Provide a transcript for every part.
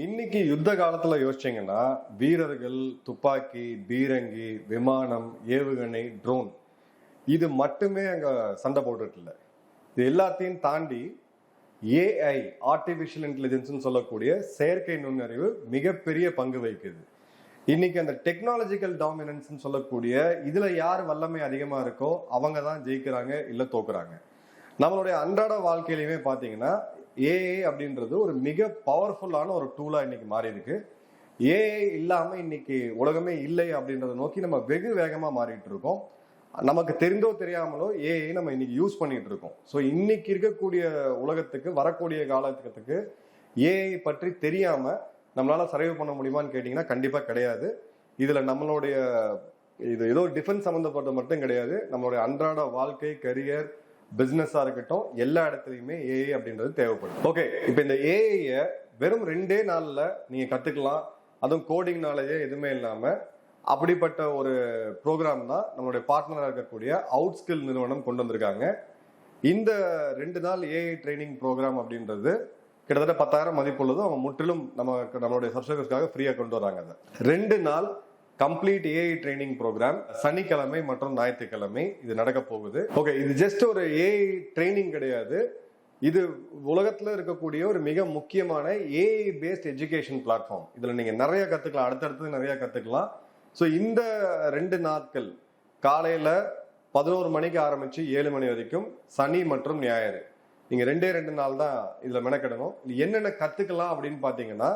இன்னைக்கு யுத்த காலத்துல யோசிச்சீங்கன்னா வீரர்கள் துப்பாக்கி பீரங்கி விமானம் ஏவுகணை ட்ரோன் இது மட்டுமே அங்க சண்டை போட்டுட்டு இல்லை. இது எல்லாத்தையும் தாண்டி ஏஐ ஆர்டிஃபிஷியல் இன்டெலிஜென்ஸ்னு சொல்லக்கூடிய செயற்கை நுண்ணறிவு மிகப்பெரிய பங்கு வகிக்குது. இன்னைக்கு அந்த டெக்னாலஜிக்கல் டாமினன்ஸ்னு சொல்லக்கூடிய இதுல யார் வல்லமை அதிகமா இருக்கோ அவங்க தான் ஜெயிக்கிறாங்க இல்ல தோக்குறாங்க. நம்மளுடைய அன்றாட வாழ்க்கையிலுமே பாத்தீங்கன்னா ஏஐ அப்படின்றது ஒரு மிக பவர்ஃபுல்லான ஒரு டூலா இன்னைக்கு மாறி இருக்கு ஏஐ இல்லாம இன்னைக்கு உலகமே இல்லை அப்படின்றத நோக்கி நம்ம வெகு வேகமா மாறிட்டு இருக்கோம். நமக்கு தெரிந்தோ தெரியாமலோ ஏஐ நம்ம இன்னைக்கு யூஸ் பண்ணிட்டு இருக்கோம். ஸோ இன்னைக்கு இருக்கக்கூடிய உலகத்துக்கு வரக்கூடிய காலத்துக்கு ஏஐ பற்றி தெரியாம நம்மளால சர்வே பண்ண முடியுமான்னு கேட்டீங்கன்னா கண்டிப்பா கிடையாது. இதுல நம்மளுடைய இது ஏதோ டிஃபென்ஸ் சம்மந்தப்பட்ட மட்டும் கிடையாது. நம்மளுடைய அன்றாட வாழ்க்கை கரியர் பிஸ்னஸாக இருக்கட்டும் எல்லா இடத்துலையுமே ஏஐ அப்படின்றது தேவைப்படும். ஓகே இப்போ இந்த ஏஐயை வெறும் ரெண்டே நாளில் நீங்கள் கற்றுக்கலாம் அதுவும் கோடிங் நாலேஜே எதுவுமே இல்லாமல் அப்படிப்பட்ட ஒரு ப்ரோக்ராம் தான் நம்மளுடைய பார்ட்னராக இருக்கக்கூடிய அவுட் ஸ்கில் நிறுவனம் கொண்டு வந்திருக்காங்க. இந்த ரெண்டு நாள் ஏஐ ட்ரைனிங் ப்ரோக்ராம் அப்படின்றது கிட்டத்தட்ட பத்தாயிரம் மதிப்புள்ளதும் அவங்க முற்றிலும் நமக்கு நம்மளுடைய சப்ஸ்கிரைபர்ஸ்க்காக ஃப்ரீயாக கொண்டு வராங்க அதை. ரெண்டு நாள் கம்ப்ளீட் ஏஐ ட்ரைனிங் ப்ரோக்ராம் சனிக்கிழமை மற்றும் ஞாயிற்றுக்கிழமை இது நடக்க போகுது. ஓகே இது ஜஸ்ட் ஒரு ஏஐ ட்ரைனிங் கிடையாது. இது உலகத்தில் இருக்கக்கூடிய ஒரு மிக முக்கியமான ஏஐ பேஸ்ட் எஜுகேஷன் பிளாட்ஃபார்ம் இதில் நீங்கள் நிறைய கற்றுக்கலாம் அடுத்தடுத்து நிறைய கற்றுக்கலாம் ஸோ இந்த ரெண்டு நாட்கள் காலையில் பதினோரு மணிக்கு ஆரம்பித்து ஏழு மணி வரைக்கும் சனி மற்றும் ஞாயிறு. நீங்கள் ரெண்டே ரெண்டு நாள் தான் இதில் மெனக்கிடணும். என்னென்ன கற்றுக்கலாம் அப்படின்னு பார்த்தீங்கன்னா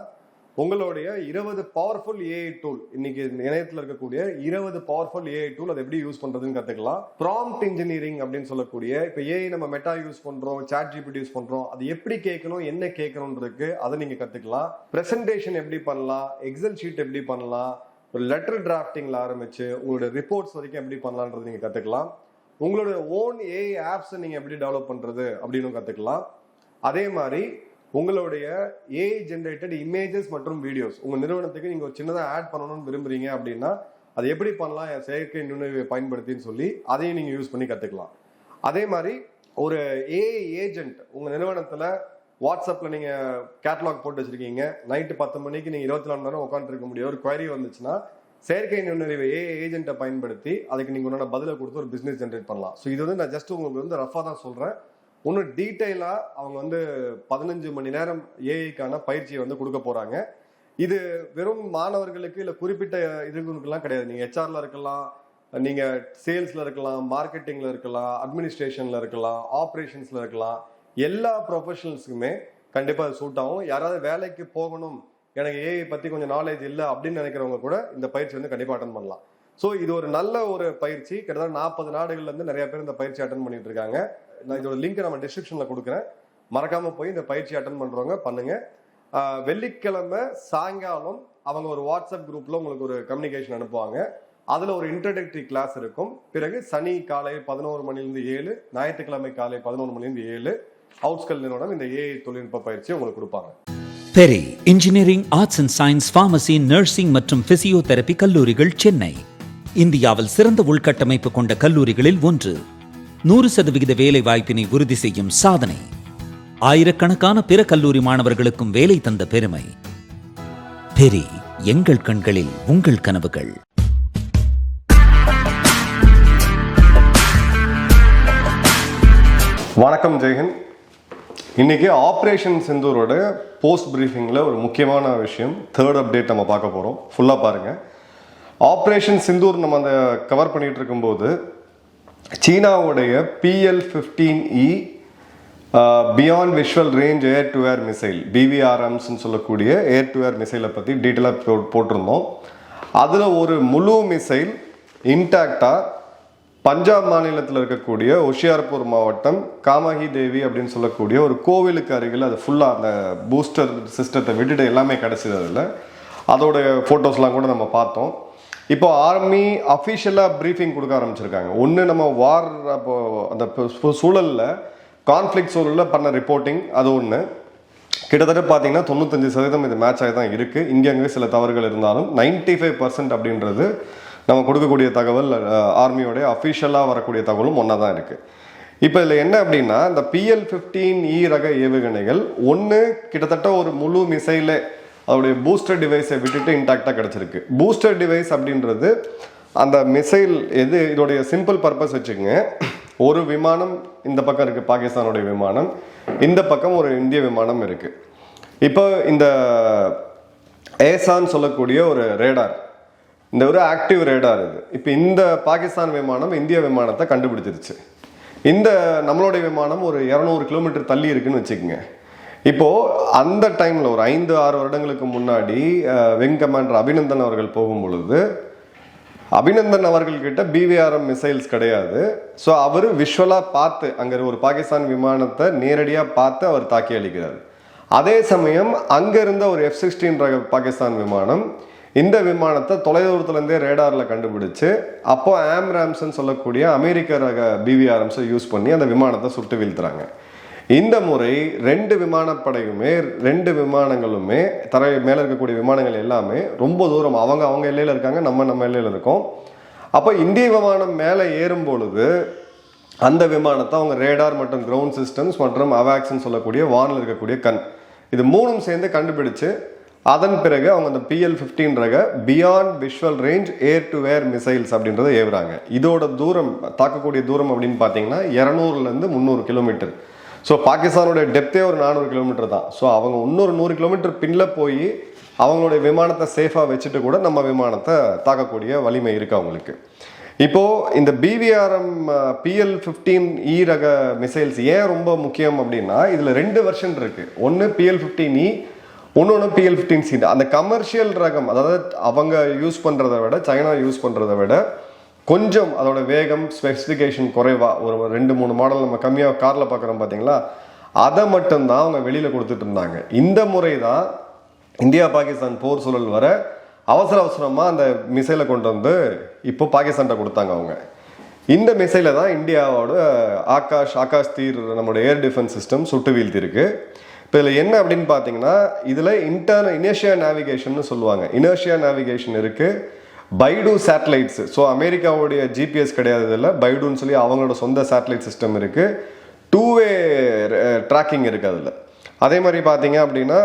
உங்களுடைய இருபது பவர்ஃபுல் ஏஐ டூல் இன்னைக்கு இணையத்தில் இருக்கக்கூடிய இருபது பவர்ஃபுல் ஏஐ டூல் அதை எப்படி யூஸ் பண்றதுன்னு கத்துக்கலாம். ப்ராம்ப்ட் இன்ஜினியரிங் அப்படின்னு சொல்லக்கூடிய இப்போ ஏஐ நம்ம மெட்டா யூஸ் பண்றோம் சாட் ஜிபிடி யூஸ் பண்றோம் அது எப்படி கேட்கணும் என்ன கேட்கணும்ன்றதுக்கு அதை நீங்க கத்துக்கலாம். பிரசன்டேஷன் எப்படி பண்ணலாம் எக்ஸல் ஷீட் எப்படி பண்ணலாம் ஒரு லெட்டர் டிராஃப்டிங்ல ஆரம்பிச்சு உங்களோட ரிப்போர்ட்ஸ் வரைக்கும் எப்படி பண்ணலான்றது நீங்க கத்துக்கலாம். உங்களோட ஓன் ஏஐ ஆப்ஸ் நீங்க எப்படி டெவலப் பண்றது அப்படின்னு கத்துக்கலாம். அதே மாதிரி உங்களுடைய ஏஐ ஜென்ரேட்டட் இமேஜஸ் மற்றும் வீடியோஸ் உங்க நிறுவனத்துக்கு நீங்க ஒரு சின்னதாக ஆட் பண்ணணும்னு விரும்புறீங்க அப்படின்னா அதை எப்படி பண்ணலாம்? செயற்கை நுண்ணறிவை பயன்படுத்தின்னு சொல்லி அதையும் நீங்க யூஸ் பண்ணி கத்துக்கலாம். அதே மாதிரி ஒரு ஏஐ ஏஜென்ட் உங்க நிறுவனத்துல வாட்ஸ்அப்ல நீங்க கேட்டலாக் போட்டு வச்சிருக்கீங்க. நைட்டு பத்து மணிக்கு நீங்க இருபத்தி நாலு நேரம் உட்காந்துருக்க முடியும். ஒரு query வந்துச்சுன்னா செயற்கை நுண்ணறிவு ஏ ஏஜென்ட்டை பயன்படுத்தி அதுக்கு நீங்க உன்னோட பதிலை கொடுத்து ஒரு பிசினஸ் ஜென்ரேட் பண்ணலாம். ஸோ இது வந்து நான் ஜஸ்ட் உங்களுக்கு வந்து ரஃபா தான் சொல்றேன். இன்னும் டீட்டெயிலாக அவங்க வந்து பதினஞ்சு மணி நேரம் ஏஐக்கான பயிற்சியை வந்து கொடுக்க போகிறாங்க இது வெறும் மாணவர்களுக்கு இல்லை குறிப்பிட்ட இதுகளுக்கெல்லாம் கிடையாது. நீங்கள் ஹெச்ஆரில் இருக்கலாம் நீங்கள் சேல்ஸில் இருக்கலாம் மார்க்கெட்டிங்கில் இருக்கலாம் அட்மினிஸ்ட்ரேஷனில் இருக்கலாம் ஆப்ரேஷன்ஸில் இருக்கலாம். எல்லா ப்ரொஃபஷனல்ஸுக்குமே கண்டிப்பாக அது சூட் ஆகும். யாராவது வேலைக்கு போகணும் எனக்கு ஏஐ பற்றி கொஞ்சம் நாலேஜ் இல்லை அப்படின்னு நினைக்கிறவங்க கூட இந்த பயிற்சி வந்து கண்டிப்பாக அட்டன் பண்ணலாம். ஸோ இது ஒரு நல்ல ஒரு பயிற்சி. கிட்டத்தட்ட நாற்பது நாடுகள்லேருந்து நிறைய பேர் இந்த பயிற்சி அட்டன் பண்ணிட்டு இருக்காங்க. நான் இதோட லிங்க் நம்ம டிஸ்கிரிப்ஷன்ல கொடுக்குறேன். மறக்காம போய் இந்த பயிற்சி அட்டன் பண்றவங்க பண்ணுங்க. வெள்ளிக்கிழமை சாயங்காலம் அவங்க ஒரு வாட்ஸ்அப் குரூப்ல உங்களுக்கு ஒரு கம்யூனிகேஷன் அனுப்புவாங்க. அதுல ஒரு இன்ட்ரடக்டரி கிளாஸ் இருக்கும். பிறகு சனி காலை பதினோரு மணிலிருந்து ஏழு ஞாயிற்றுக்கிழமை காலை பதினோரு மணிலிருந்து ஏழு அவுட்ஸ்கல் நிறுவனம் இந்த ஏஐ தொழில்நுட்ப பயிற்சி உங்களுக்கு கொடுப்பாங்க. Peri engineering arts and science pharmacy nursing மற்றும் பிசியோதெரபி கல்லூரிகள் சென்னை. இந்தியாவில் சிறந்த உள்கட்டமைப்பு கொண்ட கல்லூரிகளில் ஒன்று. நூறு சதவிகித வேலை வாய்ப்பினை உறுதி செய்யும் சாதனை. ஆயிரக்கணக்கான பிற கல்லூரி மாணவர்களுக்கும் வேலை தந்த பெருமை. பெரி எங்கள் கண்களில் உங்கள் கனவுகள். வணக்கம் ஜெயஹிந்த் இன்னைக்கு ஆப்ரேஷன் செந்தூரோட போஸ்ட் ப்ரீஃபிங்கில் ஒரு முக்கியமான விஷயம் தேர்ட் அப்டேட் நம்ம பார்க்க போகிறோம் ஃபுல்லாக பாருங்கள் ஆப்ரேஷன் சிந்தூர் நம்ம அந்த கவர் பண்ணிகிட்டு இருக்கும்போது சீனாவுடைய PL fifteen E beyond visual range air to air missile பிவிஆர்எம்ஸ்னு சொல்லக்கூடிய ஏர் டு ஏர் மிசைலை பற்றி டீட்டெயிலாக போட்டிருந்தோம். அதில் ஒரு முழு மிசைல் இன்டாக்டாக பஞ்சாப் மாநிலத்தில் இருக்கக்கூடிய ஒஷியார்பூர் மாவட்டம் காமாகி தேவி அப்படின்னு சொல்லக்கூடிய ஒரு கோவிலுக்கு அருகில் அது ஃபுல்லாக அந்த பூஸ்டர் சிஸ்டத்தை விட்டுட்டு எல்லாமே கிடச்சிது அதில். அதோடைய ஃபோட்டோஸ்லாம் கூட நம்ம பார்த்தோம். இப்போ ஆர்மி அஃபிஷியலாக ப்ரீஃபிங் கொடுக்க ஆரம்பிச்சிருக்காங்க. ஒன்று நம்ம வார் அப்போ அந்த சூழலில் கான்ஃப்ளிக் சூழலில் பண்ண ரிப்போர்ட்டிங் அது ஒன்று கிட்டத்தட்ட பார்த்தீங்கன்னா தொண்ணூத்தஞ்சு சதவீதம் இது மேட்ச் ஆகி தான் இருக்குது இங்கே அங்கே சில தவறுகள் இருந்தாலும் 95% ஃபைவ் பர்சன்ட் அப்படின்றது நம்ம கொடுக்கக்கூடிய தகவல் ஆர்மியோடைய அஃபிஷியலாக வரக்கூடிய தகவலும் ஒன்றா தான் இருக்குது இப்போ இதில் என்ன அப்படின்னா இந்த பிஎல் ஃபிஃப்டீன் இ ரக ஏவுகணைகள் ஒன்று கிட்டத்தட்ட ஒரு முழு மிசைலே அதோடைய பூஸ்டர் டிவைஸை விட்டுட்டு இன்டாக்டாக கிடச்சிருக்கு. பூஸ்டர் டிவைஸ் அப்படின்றது அந்த மிசைல் எது இதோடைய சிம்பிள் பர்பஸ் வச்சுக்கோங்க. ஒரு விமானம் இந்த பக்கம் இருக்குது பாகிஸ்தானுடைய விமானம். இந்த பக்கம் ஒரு இந்திய விமானம் இருக்குது இப்போ இந்த ஏசான்னு சொல்லக்கூடிய ஒரு ரேடார் இந்த ஒரு ஆக்டிவ் ரேடார் இது. இப்போ இந்த பாகிஸ்தான் விமானம் இந்திய விமானத்தை கண்டுபிடிச்சிருச்சு. இந்த நம்மளுடைய விமானம் ஒரு இரநூறு கிலோமீட்டர் தள்ளி இருக்குன்னு வச்சுக்கோங்க. இப்போது அந்த டைமில் ஒரு ஐந்து ஆறு வருடங்களுக்கு முன்னாடி விங் கமாண்டர் அபிநந்தன் அவர்கள் போகும் பொழுது அபிநந்தன் அவர்கள்கிட்ட பிவிஆர்எம் மிசைல்ஸ் கிடையாது. ஸோ அவர் விஷுவலாக பார்த்து அங்கே ஒரு பாகிஸ்தான் விமானத்தை நேரடியாக பார்த்து அவர் தாக்கி அளிக்கிறார். அதே சமயம் அங்கே இருந்த ஒரு எஃப் சிக்ஸ்டீன் ரக பாகிஸ்தான் விமானம் இந்த விமானத்தை தொலைதூரத்துலேருந்தே ரேடாரில் கண்டுபிடிச்சு அப்போ ஆம்ராம்ஸ்ன்னு சொல்லக்கூடிய அமெரிக்க ரக பிவிஆர்எம்ஸை யூஸ் பண்ணி அந்த விமானத்தை சுட்டு வீழ்த்துறாங்க. இந்த முறை ரெண்டு விமானப்படையுமே ரெண்டு விமானங்களுமே தரை மேலே இருக்கக்கூடிய விமானங்கள் எல்லாமே ரொம்ப தூரம் அவங்க அவங்க எல்லையில் இருக்காங்க நம்ம நம்ம எல்லையில் இருக்கோம். அப்போ இந்திய விமானம் மேலே ஏறும் பொழுது அந்த விமானத்தை அவங்க ரேடார் மற்றும் கிரவுண்ட் சிஸ்டம்ஸ் மற்றும் அவாக்ஸ்ன்னு சொல்லக்கூடிய வானில் இருக்கக்கூடிய கண் இது மூணும் சேர்ந்து கண்டுபிடிச்சு அதன் பிறகு அவங்க அந்த பிஎல் ஃபிஃப்டீன் ரக beyond visual range air to air missiles அப்படின்றத ஏவுறாங்க. இதோட தூரம் தாக்கக்கூடிய தூரம் அப்படின்னு பார்த்தீங்கன்னா இரநூறுலேருந்து முந்நூறு கிலோமீட்டர் ஸோ பாகிஸ்தானோட டெப்த்தே ஒரு நானூறு கிலோமீட்டர் தான். ஸோ அவங்க இன்னொரு நூறு கிலோமீட்டர் பின்னில் போய் அவங்களுடைய விமானத்தை சேஃபாக வச்சுட்டு கூட நம்ம விமானத்தை தாக்கக்கூடிய வலிமை இருக்குது அவங்களுக்கு. இப்போது இந்த பிவிஆர்எம் பிஎல் ஃபிஃப்டீன் இ ரக மிசைல்ஸ் ஏன் ரொம்ப முக்கியம் அப்படின்னா இதில் ரெண்டு வெர்ஷன் இருக்குது ஒன்று பிஎல் ஃபிஃப்டீன் இ இன்னொன்று பிஎல் ஃபிஃப்டீன் சி அந்த கமர்ஷியல் ரகம் அதாவது அவங்க யூஸ் பண்ணுறத விட சைனா யூஸ் பண்ணுறத விட கொஞ்சம் அதோட வேகம் ஸ்பெசிஃபிகேஷன் குறைவா ஒரு ரெண்டு மூணு மாடல் நம்ம கம்மியாக காரில் பார்க்குறோம் பார்த்தீங்களா அதை மட்டும்தான் அவங்க வெளியில் கொடுத்துட்டு இருந்தாங்க. இந்த முறை தான் இந்தியா பாகிஸ்தான் போர் சூழல் வர அவசர அவசரமாக அந்த மிசைலை கொண்டு வந்து இப்போ பாகிஸ்தான்கிட்ட கொடுத்தாங்க அவங்க. இந்த மிசைலை தான் இந்தியாவோட ஆகாஷ் ஆகாஷ் தீர் நம்மளோட ஏர் டிஃபென்ஸ் சிஸ்டம் சுட்டு வீழ்த்திருக்கு இப்போ இதில் என்ன அப்படின்னு பார்த்தீங்கன்னா இதில் இன்டர்ன இனேஷியா நேவிகேஷன் சொல்லுவாங்க. இனேஷியா நேவிகேஷன் இருக்குது பைடு சேட்டலைட்ஸ் ஸோ அமெரிக்காவுடைய ஜிபிஎஸ் கிடையாது இதில். பைடுன்னு சொல்லி அவங்களோட சொந்த சேட்டலைட் சிஸ்டம் இருக்குது டூ வே ட்ராக்கிங் இருக்குது அதில். அதே மாதிரி பார்த்தீங்க அப்படின்னா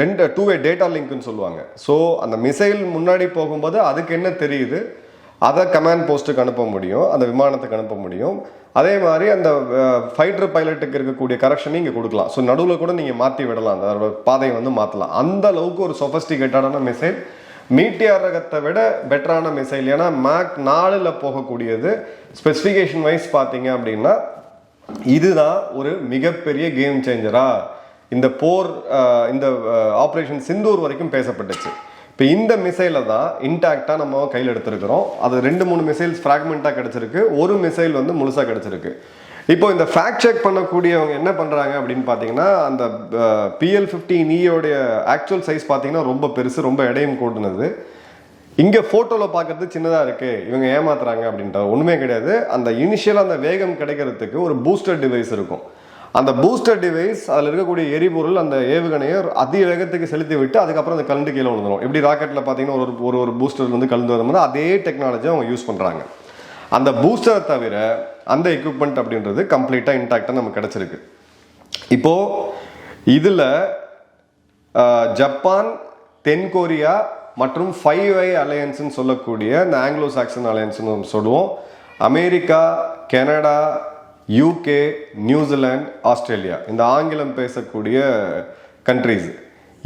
ரெண்டு டூ வே டேட்டா லிங்க்னு சொல்லுவாங்க. ஸோ அந்த மிசைல் முன்னாடி போகும்போது அதுக்கு என்ன தெரியுது? அதை கமாண்ட் போஸ்ட்டுக்கு அனுப்ப முடியும். அந்த விமானத்துக்கு அனுப்ப முடியும். அதே மாதிரி அந்த ஃபைட்டர் பைலட்டுக்கு இருக்கக்கூடிய கரெக்ஷனையும் இங்கே கொடுக்கலாம். ஸோ நடுவில் கூட நீங்கள் மாற்றி விடலாம். அதோட பாதையை வந்து மாற்றலாம் அந்த அளவுக்கு ஒரு சொஃபஸ்டிகேட்டடான மிசைல் மீட்டியார் ரகத்தை விட பெட்டரான மிசைல் ஏன்னா மேக் நாலில் போகக்கூடியது. ஸ்பெசிஃபிகேஷன் வைஸ் பார்த்தீங்க அப்படின்னா இதுதான் ஒரு மிகப்பெரிய கேம் சேஞ்சரா இந்த போர் இந்த ஆப்ரேஷன் சிந்தூர் வரைக்கும் பேசப்பட்டுச்சு. இப்போ இந்த மிசைலை தான் இன்டாக்டாக நம்ம கையில் எடுத்திருக்கிறோம். அது ரெண்டு மூணு மிசைல்ஸ் ஃப்ராக்மெண்ட்டாக கிடச்சிருக்கு. ஒரு மிசைல் வந்து முழுசாக கிடச்சிருக்கு. இப்போ இந்த ஃபேக்ட் செக் பண்ணக்கூடியவங்க என்ன பண்ணுறாங்க அப்படின்னு பார்த்தீங்கன்னா அந்த பிஎல் ஃபிஃப்டின் இயோடைய e ஆக்சுவல் சைஸ் பார்த்தீங்கன்னா ரொம்ப பெருசு ரொம்ப இடையும் கூட்டுனது இங்கே ஃபோட்டோவில் பார்க்குறது சின்னதாக இருக்குது இவங்க ஏமாத்துறாங்க அப்படின்ற ஒன்றுமே கிடையாது. அந்த இனிஷியலாக அந்த வேகம் கிடைக்கிறதுக்கு ஒரு பூஸ்டர் டிவைஸ் இருக்கும். அந்த பூஸ்டர் டிவைஸ் அதில் இருக்கக்கூடிய எரிபொருள் அந்த ஏவுகணையை அதி வேகத்துக்கு செலுத்தி விட்டு அதுக்கப்புறம் அந்த கலந்து கீழே விழுந்துடும் எப்படி ராக்கெட்டில் பார்த்தீங்கன்னா ஒரு ஒரு ஒரு பூஸ்டர் வந்து கலந்து வரும்போது அதே டெக்னாலஜி அவங்க யூஸ் பண்ணுறாங்க அந்த பூஸ்டரை தவிர அந்த எக்யூப்மெண்ட் அப்படின்றது கம்ப்ளீட்டாக இன்டாக்டாக நமக்கு கிடச்சிருக்கு. இப்போது இதில் ஜப்பான் தென்கொரியா மற்றும் ஃபைவ் ஐ அலையன்ஸ்னு சொல்லக்கூடிய இந்த ஆங்கிலோ சாக்சன் அலையன்ஸ்னு நம்ம சொல்லுவோம். America Canada UK New Zealand Australia இந்த ஆங்கிலம் பேசக்கூடிய கண்ட்ரீஸ்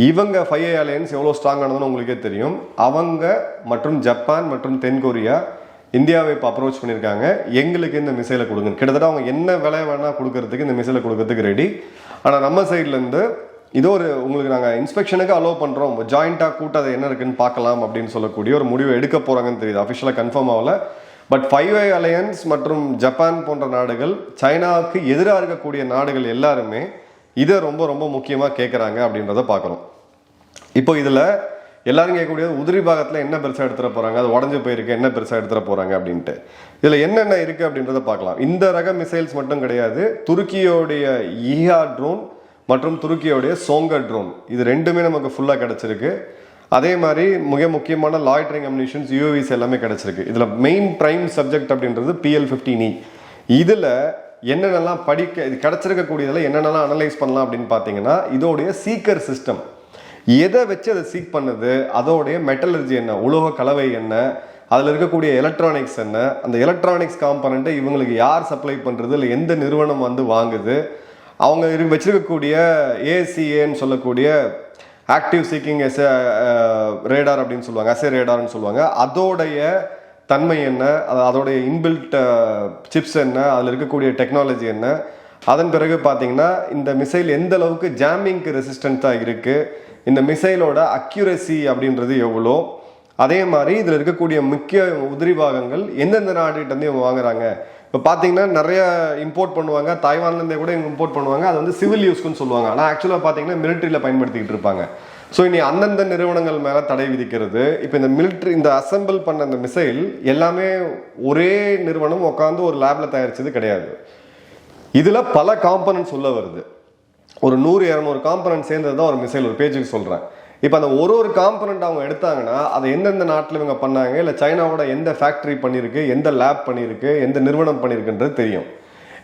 இவங்க ஃபைவ் ஐ அலையன்ஸ் எவ்வளோ ஸ்ட்ராங்கானதுன்னு உங்களுக்கே தெரியும். அவங்க மற்றும் ஜப்பான் மற்றும் தென்கொரியா இந்தியாவை இப்போ அப்ரோச் பண்ணியிருக்காங்க. எங்களுக்கு இந்த மிசைலை கொடுங்க. கிட்டத்தட்ட அவங்க என்ன விலை வேணால் கொடுக்கறதுக்கு இந்த மிசைலை கொடுக்கறதுக்கு ரெடி ஆனால் நம்ம சைட்லேருந்து இதோ ஒரு உங்களுக்கு நாங்கள் இன்ஸ்பெக்ஷனுக்கு அலோவ் பண்ணுறோம் ஜாயிண்ட்டாக கூட்ட அது என்ன இருக்குன்னு பார்க்கலாம் அப்படின்னு சொல்லக்கூடிய ஒரு முடிவு எடுக்க போகிறாங்கன்னு தெரியுது. அஃபிஷியலாக கன்ஃபார்ம் ஆகல. பட் ஃபைவ் ஐ அலையன்ஸ் மற்றும் ஜப்பான் போன்ற நாடுகள் சைனாவுக்கு எதிராக இருக்கக்கூடிய நாடுகள் எல்லாருமே இதை ரொம்ப ரொம்ப முக்கியமாக கேட்குறாங்க அப்படின்றத பார்க்குறோம் இப்போ இதில் எல்லாரும் கேட்கக்கூடிய உதிரி பாகத்தில் என்ன பெருசாக எடுத்துகிட்டு போகிறாங்க அது உடஞ்சு போயிருக்கு என்ன பெருசாக எடுத்துகிட்டு போகிறாங்க அப்படின்ட்டு. இதில் என்னென்ன இருக்குது அப்படின்றத பார்க்கலாம். இந்த ரக மிசைல்ஸ் மட்டும் கிடையாது துருக்கியோடைய ஈஹா ட்ரோன் மற்றும் துருக்கியோடைய சோங்கர் ட்ரோன் இது ரெண்டுமே நமக்கு ஃபுல்லாக கிடச்சிருக்கு. அதே மாதிரி மிக முக்கியமான லாய்ட்ரிங் அம்னிஷன்ஸ் யூவிஸ் எல்லாமே கிடச்சிருக்கு. இதில் மெயின் ப்ரைம் சப்ஜெக்ட் அப்படின்றது பிஎல் ஃபிஃப்டின் இ இதில் என்னென்னலாம் படிக்க இது கிடச்சிருக்கக்கூடியதில் என்னென்னலாம் அனலைஸ் பண்ணலாம் அப்படின்னு பார்த்தீங்கன்னா இதோடைய சீக்கர் சிஸ்டம் எதை வச்சு அதை சீக் பண்ணுது? அதோடைய மெட்டலர்ஜி என்ன? உலோக கலவை என்ன? அதில் இருக்கக்கூடிய எலக்ட்ரானிக்ஸ் என்ன? அந்த எலக்ட்ரானிக்ஸ் காம்பனண்ட்டை இவங்களுக்கு யார் சப்ளை பண்ணுறது இல்லை எந்த நிறுவனம் வந்து வாங்குது? அவங்க இரு ஏசிஏன்னு சொல்லக்கூடிய ஆக்டிவ் சீக்கிங் எஸ் ரேடார் அப்படின்னு சொல்லுவாங்க. அசே ரேடார்னு சொல்லுவாங்க. அதோடைய தன்மை என்ன? அதோடைய இன்பில்ட் சிப்ஸ் uh, என்ன? அதில் இருக்கக்கூடிய டெக்னாலஜி என்ன? அதன் பிறகு பார்த்தீங்கன்னா இந்த மிசைல் எந்த அளவுக்கு ஜாமிங்க்கு ரெசிஸ்டண்ட்டாக இருக்குது இந்த மிசைலோட அக்யூரசி அப்படின்றது எவ்வளோ? அதே மாதிரி இதில் இருக்கக்கூடிய முக்கிய உதிரி பாகங்கள் எந்தெந்த நாடுகிட்டேருந்து இவங்க வாங்குறாங்க? இப்போ பார்த்தீங்கன்னா நிறைய இம்போர்ட் பண்ணுவாங்க. தாய்வான்லேருந்தே கூட இவங்க இம்போர்ட் பண்ணுவாங்க. அது வந்து சிவில் யூஸ்க்குன்னு சொல்லுவாங்க. ஆனால் ஆக்சுவலாக பார்த்தீங்கன்னா மிலிட்ரியில் பயன்படுத்திக்கிட்டு இருப்பாங்க. ஸோ இனி அந்தந்த நிறுவனங்கள் மேலே தடை விதிக்கிறது. இப்போ இந்த மிலிட்ரி இந்த அசெம்பிள் பண்ண இந்த மிசைல் எல்லாமே ஒரே நிறுவனம் உட்காந்து ஒரு லேபில் தயாரிச்சது கிடையாது. இதில் பல காம்பனன்ட்ஸ் உள்ள வருது. ஒரு நூறு இரநூறு காம்பனன்ட் சேர்ந்தது தான் ஒரு மிசைல் ஒரு பேஜுக்கு சொல்கிறேன் இப்போ அந்த ஒரு ஒரு காம்பனண்ட் அவங்க எடுத்தாங்கன்னா அதை எந்தெந்த நாட்டில் இவங்க பண்ணாங்க இல்லை சைனாவோட எந்த ஃபேக்ட்ரி பண்ணியிருக்கு எந்த லேப் பண்ணியிருக்கு எந்த நிறுவனம் பண்ணியிருக்குன்றது தெரியும்.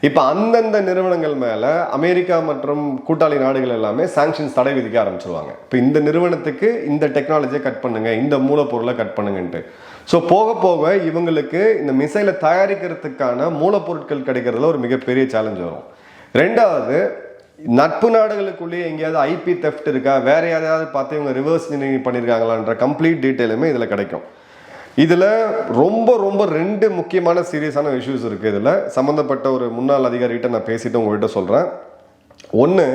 இப்போ அந்தந்த நிறுவனங்கள் மேலே அமெரிக்கா மற்றும் கூட்டாளி நாடுகள் எல்லாமே சாங்ஷன்ஸ் தடை விதிக்க ஆரம்பிச்சிருவாங்க. இப்போ இந்த நிறுவனத்துக்கு இந்த டெக்னாலஜியை கட் பண்ணுங்க இந்த மூலப்பொருளை கட் பண்ணுங்கன்ட்டு. ஸோ போக போக இவங்களுக்கு இந்த மிசைலை தயாரிக்கிறதுக்கான மூலப்பொருட்கள் கிடைக்கிறதுல ஒரு மிகப்பெரிய சேலஞ்ச் வரும். ரெண்டாவது நட்பு நாடுகளுக்குள்ளேயே எங்கேயாவது ஐபி தெஃப்ட் இருக்கா? வேற யாரையாவது பார்த்து இவங்க ரிவர்ஸ் இன்ஜினியரிங் பண்ணியிருக்காங்களான்ற கம்ப்ளீட் டீட்டெயிலுமே இதில் கிடைக்கும். இதில் ரொம்ப ரொம்ப ரெண்டு முக்கியமான சீரியஸான இஷ்யூஸ் இருக்குது இதில். சம்மந்தப்பட்ட ஒரு முன்னாள் அதிகாரிகிட்ட நான் பேசிட்டு உங்கள்கிட்ட சொல்கிறேன் ஒன்று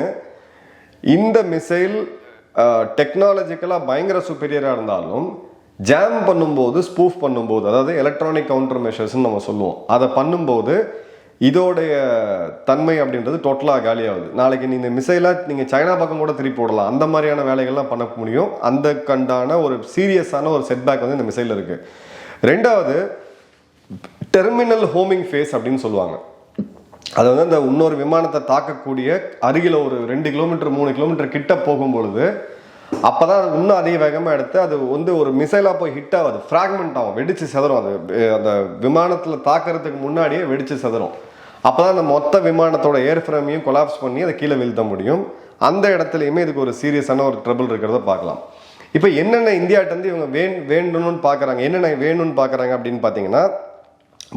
இந்த மிசைல் டெக்னாலஜிக்கலாக பயங்கர சுப்பீரியராக இருந்தாலும் ஜாம் பண்ணும்போது ஸ்பூஃப் பண்ணும்போது அதாவது எலக்ட்ரானிக் கவுண்டர் மெஷர்ஸ்னு நம்ம சொல்லுவோம். அதை பண்ணும்போது இதோடைய தன்மை அப்படின்றது டோட்டலாக காலியாகுது. நாளைக்கு நீங்கள் மிசைலாக நீங்கள் சைனா பக்கம் கூட திருப்பி போடலாம். அந்த மாதிரியான வேலைகள்லாம் பண்ண முடியும். அந்த கண்டான ஒரு சீரியஸான ஒரு செட்பேக் வந்து இந்த மிசைலில் இருக்குது ரெண்டாவது டெர்மினல் ஹோமிங் ஃபேஸ் அப்படின்னு சொல்லுவாங்க. அது வந்து அந்த இன்னொரு விமானத்தை தாக்கக்கூடிய அருகில் ஒரு ரெண்டு கிலோமீட்டர் மூணு கிலோமீட்டர் கிட்ட போகும் பொழுது அப்பதான் அது இன்னும் அதிக வேகமாக எடுத்து அது வந்து ஒரு மிசைலாக போய் ஹிட் ஆகுது. ஃப்ராக்மெண்ட் ஆகும். வெடிச்சு செதறும் அது. அந்த விமானத்தில் தாக்கிறதுக்கு முன்னாடியே வெடிச்சு செதறும். அப்பதான் அந்த மொத்த விமானத்தோட ஏர் ஃப்ரேமையும் கொலாப்ஸ் பண்ணி அதை கீழே வீழ்த்த முடியும். அந்த இடத்துலையுமே இதுக்கு ஒரு சீரியஸான ஒரு ட்ரபிள் இருக்கிறத பார்க்கலாம். இப்போ என்னென்ன இந்தியாட்டேருந்து இவங்க வேண் வேண்டணும்னு பார்க்குறாங்க என்னென்ன வேணும்னு பார்க்குறாங்க அப்படின்னு பார்த்தீங்கன்னா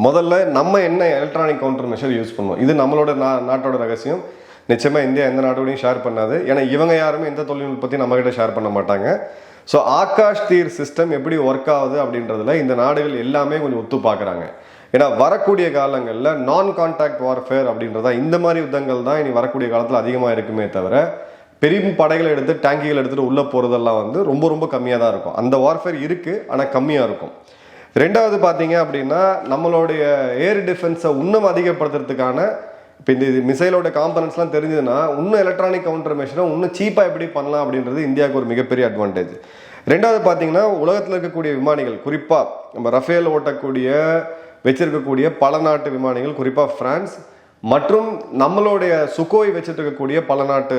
முதல்ல நம்ம என்ன எலக்ட்ரானிக் கவுண்டர் மெஷர் யூஸ் பண்ணுவோம் இது நம்மளோட நா நாட்டோட ரகசியம். நிச்சயமாக இந்தியா எந்த நாட்டோடையும் ஷேர் பண்ணாது. ஏன்னா இவங்க யாருமே எந்த தொழில்நுட்பத்தையும் நம்மகிட்ட ஷேர் பண்ண மாட்டாங்க. ஸோ ஆகாஷ் தீர் சிஸ்டம் எப்படி ஒர்க் ஆகுது அப்படின்றதுல இந்த நாடுகள் எல்லாமே கொஞ்சம் ஒத்து பார்க்குறாங்க ஏன்னா வரக்கூடிய காலங்களில் நான் கான்டாக்ட் வார்ஃபேர் அப்படின்றதா இந்த மாதிரி யுத்தங்கள் தான் இனி வரக்கூடிய காலத்தில் அதிகமாக இருக்குமே தவிர பெரிய படைகளை எடுத்து டேங்கிகள் எடுத்துகிட்டு உள்ளே போகிறதெல்லாம் வந்து ரொம்ப ரொம்ப கம்மியாக தான் இருக்கும். அந்த வார்ஃபேர் இருக்குது ஆனால் கம்மியாக இருக்கும். ரெண்டாவது பார்த்தீங்க அப்படின்னா நம்மளுடைய ஏர் டிஃபென்ஸை இன்னும் அதிகப்படுத்துறதுக்கான இப்போ இந்த மிசைலோட காம்பனன்ட்ஸ்லாம் தெரிஞ்சதுன்னா இன்னும் எலக்ட்ரானிக் கவுண்டர் மெஷினை இன்னும் சீப்பாக எப்படி பண்ணலாம் அப்படின்றது இந்தியாவுக்கு ஒரு மிகப்பெரிய அட்வான்டேஜ் ரெண்டாவது பார்த்தீங்கன்னா உலகத்தில் இருக்கக்கூடிய விமானிகள் குறிப்பாக நம்ம ரஃபேல் ஓட்டக்கூடிய வச்சிருக்கக்கூடிய பல நாட்டு விமானிகள் குறிப்பாக பிரான்ஸ் மற்றும் நம்மளுடைய சுகோய் வச்சுருக்கக்கூடிய பல நாட்டு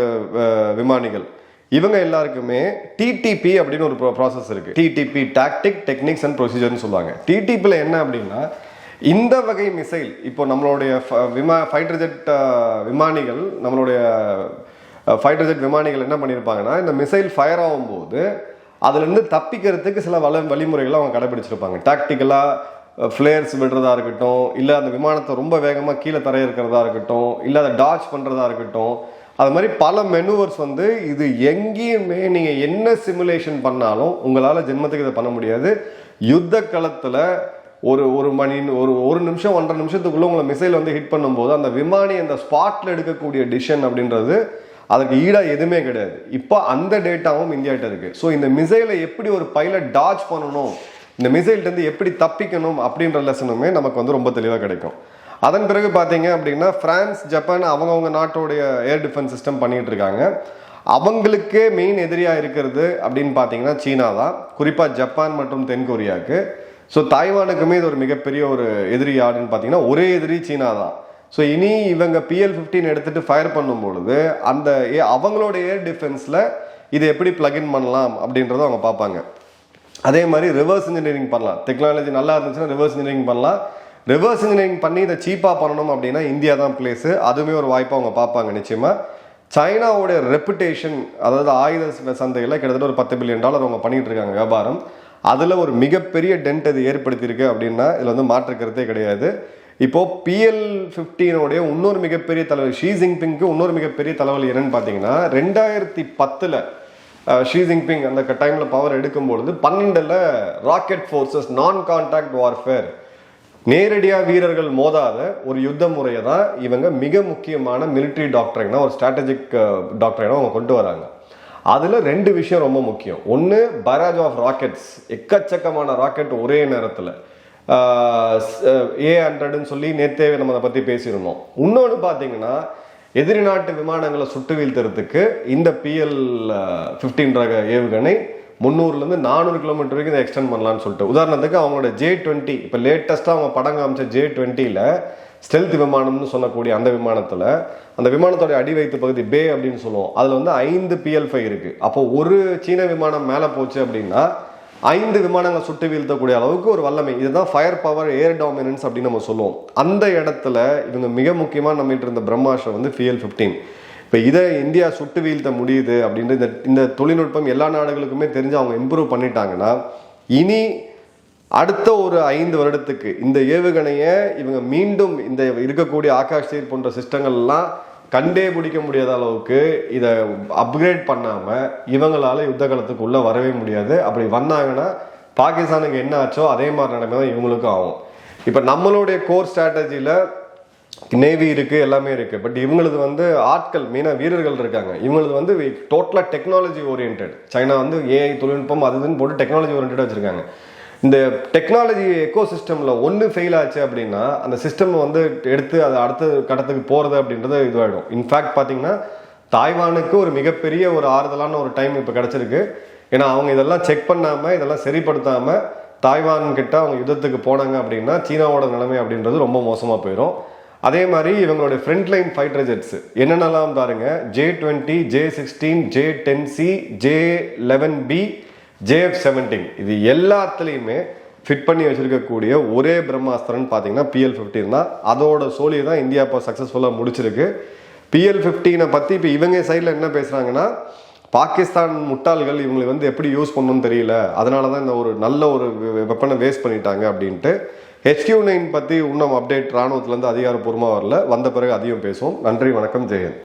விமானிகள். இவங்க எல்லாருக்குமே டிடிபி அப்படின்னு ஒரு ப்ராசஸ் இருக்குது டிடிபி டாக்டிக் டெக்னிக்ஸ் அண்ட் ப்ரொசீஜர்னு சொல்லுவாங்க. டிடிபியில் என்ன அப்படின்னா இந்த வகை மிசைல் இப்போ நம்மளுடைய ஃப- விமா ஃபைட்டர் ஜெட் விமானிகள் நம்மளுடைய ஃபைட்டர் ஜெட் விமானிகள் என்ன பண்ணியிருப்பாங்கன்னா இந்த மிசைல் ஃபயர் ஆகும்போது அதுலேருந்து தப்பிக்கிறதுக்கு சில வள வழிமுறைகளை அவங்க கடைபிடிச்சிருப்பாங்க டாக்டிக்கலாக ஃப்ளேர்ஸ் விடுறதா இருக்கட்டும் இல்லை அந்த விமானத்தை ரொம்ப வேகமாக கீழே தரைய இருக்கிறதா இருக்கட்டும் இல்லை அதை டாச் பண்ணுறதா இருக்கட்டும் அது மாதிரி பல மெனுவர்ஸ் வந்து இது எங்கேயுமே நீங்கள் என்ன சிமுலேஷன் பண்ணாலும் உங்களால் ஜென்மத்துக்கு இதை பண்ண முடியாது. யுத்த களத்தில் ஒரு ஒரு மணி ஒரு ஒரு நிமிஷம் ஒன்றரை நிமிஷத்துக்குள்ளே உங்களை மிசைல் வந்து ஹிட் பண்ணும்போது அந்த விமானி அந்த ஸ்பாட்டில் எடுக்கக்கூடிய டிசிஷன் அப்படின்றது அதுக்கு ஈடாக எதுவுமே கிடையாது. இப்போ அந்த டேட்டாவும் இந்தியாட்ட இருக்குது ஸோ இந்த மிசைலை எப்படி ஒரு பைலட் டாச் பண்ணணும்? இந்த மிசைல்ட்டேருந்து எப்படி தப்பிக்கணும் அப்படின்ற லெசனுமே நமக்கு வந்து ரொம்ப தெளிவாக கிடைக்கும். அதன் பிறகு பார்த்தீங்க அப்படின்னா ஃப்ரான்ஸ் ஜப்பான் அவங்கவுங்க நாட்டோடைய ஏர் டிஃபென்ஸ் சிஸ்டம் பண்ணிகிட்டு இருக்காங்க. அவங்களுக்கே மெயின் எதிரியாக இருக்கிறது அப்படின்னு பார்த்தீங்கன்னா சீனா தான். குறிப்பாக ஜப்பான் மற்றும் தென்கொரியாவுக்கு. ஸோ தாய்வானுக்குமே இது ஒரு மிகப்பெரிய ஒரு எதிரி யாருன்னு பார்த்தீங்கன்னா ஒரே எதிரி சீனா தான். ஸோ இனி இவங்க பிஎல் ஃபிஃப்டீன் எடுத்துகிட்டு ஃபயர் பண்ணும் பொழுது அந்த ஏ- அவங்களோட ஏர் டிஃபென்ஸில் இதை எப்படி பிளக்இன் பண்ணலாம் அப்படின்றத அவங்க பார்ப்பாங்க அதே மாதிரி ரிவர்ஸ் இன்ஜினியரிங் பண்ணலாம். டெக்னாலஜி நல்லா இருந்துச்சுன்னா ரிவர்ஸ் இன்ஜினியரிங் பண்ணலாம். ரிவர்ஸ் இன்ஜினியரிங் பண்ணி இதை சீப்பாக பண்ணணும் அப்படின்னா இந்தியா தான் பிளேஸு அதுவுமே ஒரு வாய்ப்பாக அவங்க பார்ப்பாங்க நிச்சயமாக சைனாவுடைய ரெப்புடேஷன் அதாவது ஆயுத சந்தையில் கிட்டத்தட்ட ஒரு பத்து பில்லியன் டாலர் அவங்க பண்ணிகிட்டு இருக்காங்க வியாபாரம். அதில் ஒரு மிகப்பெரிய டென்ட் அது ஏற்படுத்தியிருக்கு அப்படின்னா இதில் வந்து மாற்று கருத்தே கிடையாது. இப்போது பிஎல் ஃபிஃப்டீனோடைய இன்னொரு மிகப்பெரிய தலைவர் ஷீ ஜின்பிங்க்கு இன்னொரு மிகப்பெரிய தலைவலி என்னன்னு பார்த்தீங்கன்னா ரெண்டாயிரத்தி பத்தில் Uh, ஷீ ஜின்பிங் அந்த டைமில் பவர் எடுக்கும் பொழுது பன்னெண்டில் rocket forces non contact warfare நேரடியாக வீரர்கள் மோதாத ஒரு யுத்த முறையை தான் இவங்க மிக முக்கியமான மிலிட்ரி டாக்டரைனா ஒரு ஸ்ட்ராட்டஜிக் டாக்டரைனா uh, அவங்க கொண்டு வராங்க. அதில் ரெண்டு விஷயம் ரொம்ப முக்கியம். ஒன்று பராஜ் ஆஃப் ராக்கெட்ஸ் எக்கச்சக்கமான ராக்கெட் ஒரே நேரத்தில். ஏ uh, ஹண்ட்ரடுன்னு சொல்லி நேற்றே நம்ம அதை பற்றி பேசியிருந்தோம். இன்னொன்று பார்த்தீங்கன்னா எதிரி நாட்டு விமானங்களை சுட்டு வீழ்த்துறதுக்கு இந்த பிஎல் ஃபிஃப்டீன் ரக ஏவுகணை முந்நூறுலேருந்து நானூறு கிலோமீட்டர் வரைக்கும் இதை எக்ஸ்டெண்ட் பண்ணலாம்னு சொல்லிட்டு. உதாரணத்துக்கு அவங்களோட ஜே டுவெண்ட்டி இப்போ லேட்டஸ்ட்டாக அவங்க படம் காமிச்ச ஜே டுவெண்ட்டியில் ஸ்டெல்த் விமானம்னு சொல்லக்கூடிய அந்த விமானத்தில் அந்த விமானத்தோடைய அடி வைத்து பகுதி பே அப்படின்னு சொல்லுவோம். அதில் வந்து ஐந்து பிஎல் ஃபைவ் இருக்குது அப்போ ஒரு சீன விமானம் மேலே போச்சு அப்படின்னா ஐந்து விமானங்கள் சுட்டு வீழ்த்தக்கூடிய அளவுக்கு ஒரு வல்லமை. இதுதான் ஃபயர் பவர் ஏர் டாமினன்ஸ் அப்படின்னு நம்ம சொல்லுவோம். அந்த இடத்துல இவங்க மிக முக்கியமாக நம்மகிட்ட இருந்த பிரம்மாஸ்திரம் வந்து ஃபிஎல் ஃபிஃப்டீன் இப்போ இதை இந்தியா சுட்டு வீழ்த்த முடியுது அப்படின்ற இந்த இந்த தொழில்நுட்பம் எல்லா நாடுகளுக்குமே தெரிஞ்சு அவங்க இம்ப்ரூவ் பண்ணிட்டாங்கன்னா இனி அடுத்த ஒரு ஐந்து வருடத்துக்கு இந்த ஏவுகணையை இவங்க மீண்டும் இந்த இருக்கக்கூடிய ஆகாஷ் போன்ற சிஸ்டங்கள்லாம் கண்டே பிடிக்க முடியாத அளவுக்கு இதை அப்கிரேட் பண்ணாமல் இவங்களால யுத்த காலத்துக்குள்ளே வரவே முடியாது. அப்படி வந்தாங்கன்னா பாகிஸ்தானுக்கு என்ன ஆச்சோ அதே மாதிரி நிலைமை தான் இவங்களுக்கும் ஆகும். இப்போ நம்மளுடைய கோர் ஸ்ட்ராட்டஜியில் நேவி இருக்குது எல்லாமே இருக்குது பட் இவங்களது வந்து ஆட்கள் மெயினாக வீரர்கள் இருக்காங்க. இவங்களது வந்து டோட்டலாக டெக்னாலஜி ஓரியன்ட் சைனா வந்து ஏஐ தொழில்நுட்பம் அது இதுன்னு போட்டு டெக்னாலஜி ஓரியன்டாக வச்சுருக்காங்க. இந்த டெக்னாலஜி எக்கோ சிஸ்டமில் ஒன்று ஃபெயில் ஆச்சு அப்படின்னா அந்த சிஸ்டம் வந்து எடுத்து அது அடுத்த கட்டத்துக்கு போகிறது அப்படின்றது இதுவாகிடும் இன்ஃபேக்ட் பார்த்தீங்கன்னா தாய்வானுக்கு ஒரு மிகப்பெரிய ஒரு ஆறுதலான ஒரு டைம் இப்போ கிடச்சிருக்கு. ஏன்னா அவங்க இதெல்லாம் செக் பண்ணாமல் இதெல்லாம் சரிப்படுத்தாமல் தாய்வான் கிட்ட அவங்க யுத்தத்துக்கு போனாங்க அப்படின்னா சீனாவோட நிலைமை அப்படின்றது ரொம்ப மோசமாக போயிடும் அதே மாதிரி இவங்களுடைய ஃப்ரண்ட் லைன் ஃபைட்டர் ஜெட்ஸ் என்னென்னலாம் பாருங்கள் J twenty J sixteen J ten C J eleven B JF seventeen இது எல்லாத்துலேயுமே ஃபிட் பண்ணி வச்சுருக்கக்கூடிய ஒரே பிரம்மாஸ்திரன் பார்த்தீங்கன்னா பிஎல் ஃபிஃப்டீன் தான் அதோட சோழி தான் இந்தியா இப்போ சக்ஸஸ்ஃபுல்லாக முடிச்சிருக்கு. பிஎல் ஃபிஃப்டீனை பற்றி இப்போ இவங்க சைடில் என்ன பேசுகிறாங்கன்னா பாகிஸ்தான் முட்டாள்கள் இவங்களுக்கு வந்து எப்படி யூஸ் பண்ணணும்னு தெரியல. அதனால தான் இந்த ஒரு நல்ல ஒரு வெப்பனை வேஸ்ட் பண்ணிட்டாங்க அப்படின்ட்டு. ஹெச்கியூ நைன் பற்றி இன்னும் அப்டேட் ராணுவத்துலேருந்து அதிகாரப்பூர்வமாக வரல. வந்த பிறகு அதிகம் பேசுவோம். நன்றி வணக்கம் ஜெயந்த்